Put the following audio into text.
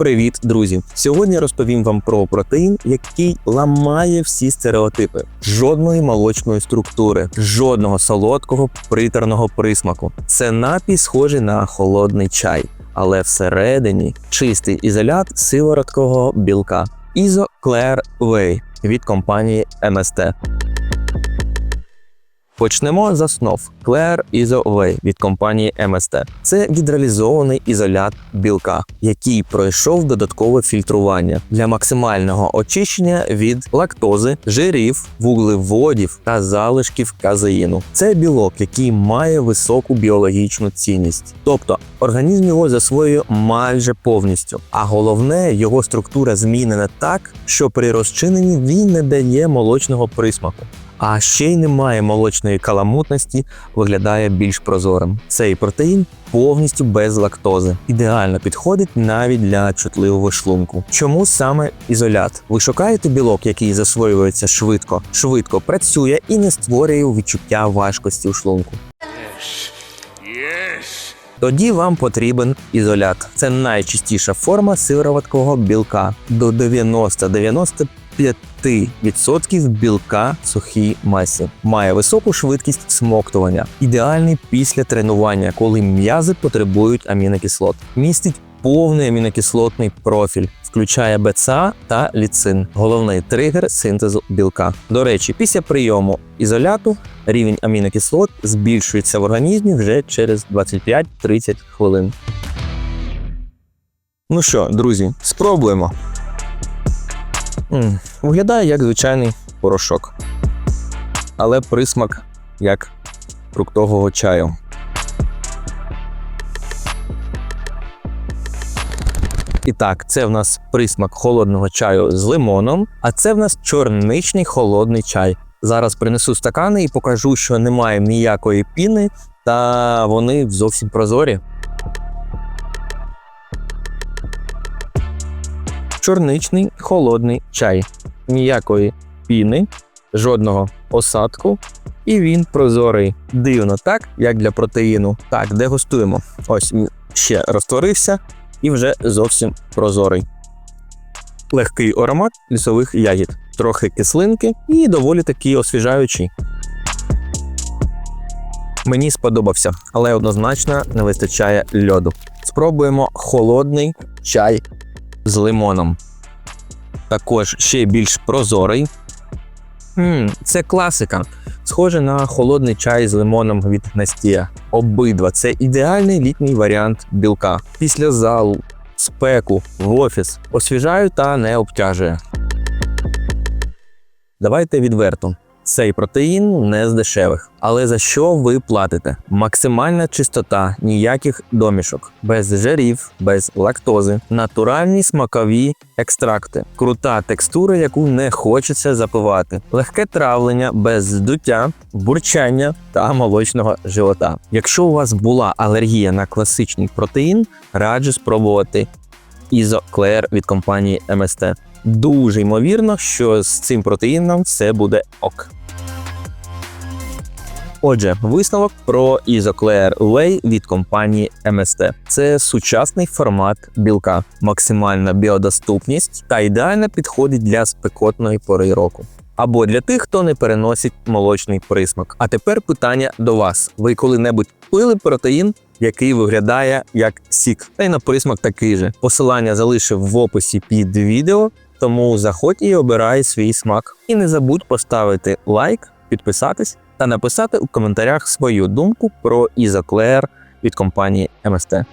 Привіт, друзі! Сьогодні розповім вам про протеїн, який ламає всі стереотипи. Жодної молочної структури, жодного солодкого приторного присмаку. Це напій схожий на холодний чай, але всередині чистий ізолят сивороткового білка. Ізоклер Whey від компанії MST. Почнемо з основ Claire Iso від компанії MST. Це гідралізований ізолят білка, який пройшов додаткове фільтрування для максимального очищення від лактози, жирів, вуглеводів та залишків казеїну. Це білок, який має високу біологічну цінність, тобто організм його засвоює майже повністю. А головне, його структура змінена так, що при розчиненні він не дає молочного присмаку а ще й немає молочної каламутності, виглядає більш прозорим. Цей протеїн повністю без лактози, ідеально підходить навіть для чутливого шлунку. Чому саме ізолят? Ви шукаєте білок, який засвоюється швидко, швидко працює і не створює відчуття важкості у шлунку. Тоді вам потрібен ізолят. Це найчастіша форма сироваткового білка до 90-95% білка в сухій масі. Має високу швидкість смоктування, ідеальний після тренування, коли м'язи потребують амінокислот. Містить повний амінокислотний профіль, включає БЦА та ліцин, головний тригер синтезу білка. До речі, після прийому ізоляту рівень амінокислот збільшується в організмі вже через 25-30 хвилин. Ну що, друзі, спробуємо. Виглядає як звичайний порошок, але присмак як фруктового чаю. І так, це в нас присмак холодного чаю з лимоном, а це в нас чорничний холодний чай. Зараз принесу стакани і покажу, що немає ніякої піни, та вони зовсім прозорі. Чорничний холодний чай. Ніякої піни, жодного осадку, і він прозорий. Дивно, так, як для протеїну. Так, дегустуємо. Ось ще розтворився і вже зовсім прозорий. Легкий аромат лісових ягід, трохи кислинки і доволі такий освіжаючий. Мені сподобався, але однозначно не вистачає льоду. Спробуємо холодний чай з лимоном. Також ще більш прозорий. м це класика. Схоже на холодний чай з лимоном від Настія. Обидва це ідеальний літній варіант білка. Після залу, спеку, в офіс освіжаю та не обтяжує. Давайте відверто. Цей протеїн не з дешевих. Але за що ви платите? Максимальна чистота, ніяких домішок, без жирів, без лактози, натуральні смакові екстракти, крута текстура, яку не хочеться запивати, легке травлення без здуття, бурчання та молочного живота. Якщо у вас була алергія на класичний протеїн, раджу спробувати Ізоклер від компанії MST. Дуже ймовірно, що з цим протеїном все буде ок. Отже, висновок про Isoclear Whey від компанії MST. Це сучасний формат білка, максимальна біодоступність та ідеально підходить для спекотної пори року. Або для тих, хто не переносить молочний присмак. А тепер питання до вас: ви коли-небудь пили протеїн, який виглядає як сік, та й на присмак такий же. Посилання залишив в описі під відео, тому заходь і обирай свій смак. І не забудь поставити лайк, підписатись та написати у коментарях свою думку про Ізоклеер від компанії MST.